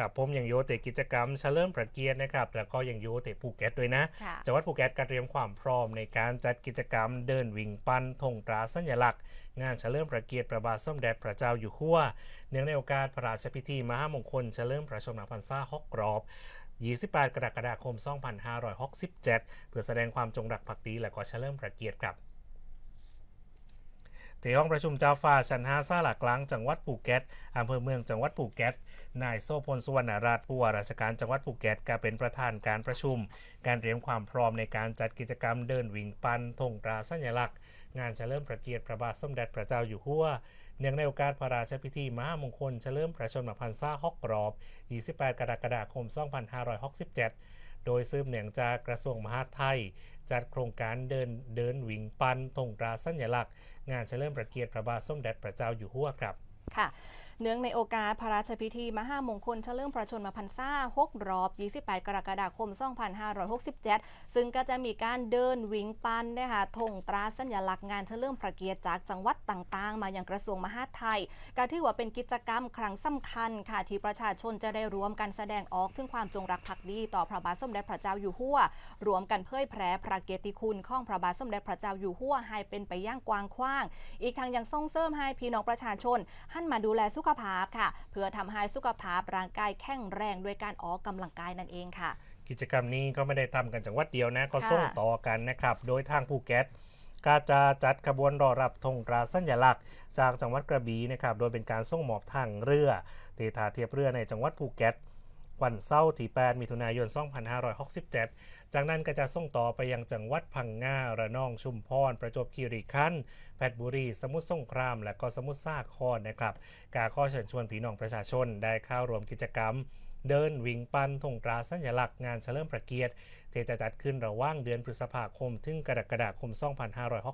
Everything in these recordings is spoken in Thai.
ครับผมยังโยเตกิจกรรมเฉลิมพระเกียรตินะครับแล้วก็ยังโยเตภูเก็ตด้วยนะค่ะจังหวัดภูเก็ตก็เตรียมความพร้อมในการจัดกิจกรรมเดินวิ่งปั้นธงตราสัญลักษณ์ งานเฉลิมพระเกียรติพระบาทสมเด็จพระเจ้าอยู่หัวเนื่องในโอกาสพระราชพิธีมหามงคลเฉลิมพระชนมพรรษาฮอกกรอบ28 กรกฎาคม 2567 เพื่อแสดงความจงรักภักดีและก็เฉลิมพระเกียรติครับ ที่ห้องประชุมเจ้าฟ้าชั้น5ซาหลักกลางจังหวัดภูเก็ตอำเภอเมืองจังหวัดภูเก็ตนายโซพลสุวรรณราชผู้ว่าราชการจังหวัดภูเก็ตก็เป็นประธานการประชุม การเตรียมความพร้อมในการจัดกิจกรรมเดินวิ่งปันธงตราสัญลักษณ์ งานเฉลิมพระเกียรติพระบาทสมเด็จพระเจ้าอยู่หัวเนื่องในโอกาสพระราชพิธีมหามงคลเฉลิมพระชนมพรรษาฮอกกรอบ 28 กรกฎาคม 2567 โดยซืบเนื่องจากกระทรวงมหาดไทย จัดโครงการเดินเดินวิ่งปันธงตราสัญลักษณ์ งานเฉลิมพระเกียรติพระบาทสมเด็จพระเจ้าอยู่หัวครับค่ะ เนื่องในโอกาสพระราชพิธีมหามงคลเฉลิมพระชนมพรรษา6รอบ 28 กรกฎาคม 2567 ซึ่งก็จะมีการเดินวิ่งปันนะคะธงตราสัญลักษณ์งานเฉลิมพระเกียรติจากจังหวัดต่างๆ มาอยังกระทรวงมหาดไทยก็ถือว่าเป็นกิจกรรมครั้งสำคัญค่ะที่ประชาชนจะได้รวมกันแสดงออกถึงความจงรักภักดีต่อพระบาทสมเด็จพระเจ้าอยู่หัวรวมกันเผยแพร่พระเกียรติคุณของพระบาทสมเด็จพระเจ้าอยู่หัวให้เป็นไปอย่างกว้างขวาง อีกทั้งยังส่งเสริมให้พี่น้องประชาชนหันมาดูแลสุขภาพค่ะ เพื่อทำให้สุขภาพร่างกายแข็งแรงด้วยการออกกำลังกายนั่นเองค่ะ กิจกรรมนี้ก็ไม่ได้ทำกันจังหวัดเดียวนะก็ค่ะส่งต่อกันนะครับ โดยทางภูเก็ตก็จะจัดขบวนรอรับธงตราสัญลักษณ์ จากจังหวัดกระบี่นะครับ โดยเป็นการส่งมอบทางเรือตีท่าเทียบเรือในจังหวัดภูเก็ต วันเสาร์ที่ 8 มิถุนายน 2567 จากนั้นก็จะส่งต่อไปยังจังหวัดพังงา ระนอง ชุมพร ประจวบคีรีขันธ์ เพชรบุรี สมุทรสงคราม และก็สมุทรสาครนะครับ กาข้อเชิญชวนพี่น้องประชาชนได้เข้าร่วมกิจกรรม เดินวิ่งปันธงตราสัญลักษณ์งานเฉลิมพระเกียรติที่จะจัดขึ้นระหว่างเดือนพฤษภาคม ถึงกรกฎาคม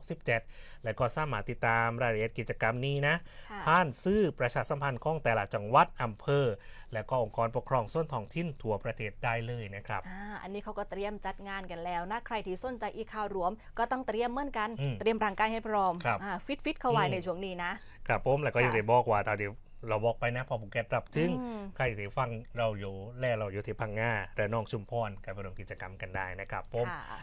2567 และก็สามารถติดตามรายละเอียดกิจกรรมนี้นะค่ะผ่านซื้อประชาสัมพันธ์ของแต่ละจังหวัดอำเภอ และก็องค์กรปกครองส่วนท้องถิ่นทั่วประเทศได้เลยนะครับอ่าอันนี้เขาก็เตรียมจัดงานกันแล้วนะใครที่สนใจอีกข่าวรวม ก็ต้องเตรียมเหมือนกันอืมเตรียมร่างกายให้พร้อมครับอ่าฟิตฟิตเข้าไว้อืมในช่วงนี้นะครับผมแล้วก็ยังค่ะได้บอกว่าตอนเดียว เราบอกไปนะพอภูเก็ตรับถึงอืมใครที่ฟังเราอยู่แล่เราอยู่ที่พังงาและน้องชุมพรการไปร่วมกิจกรรมกันได้นะครับผมค่ะ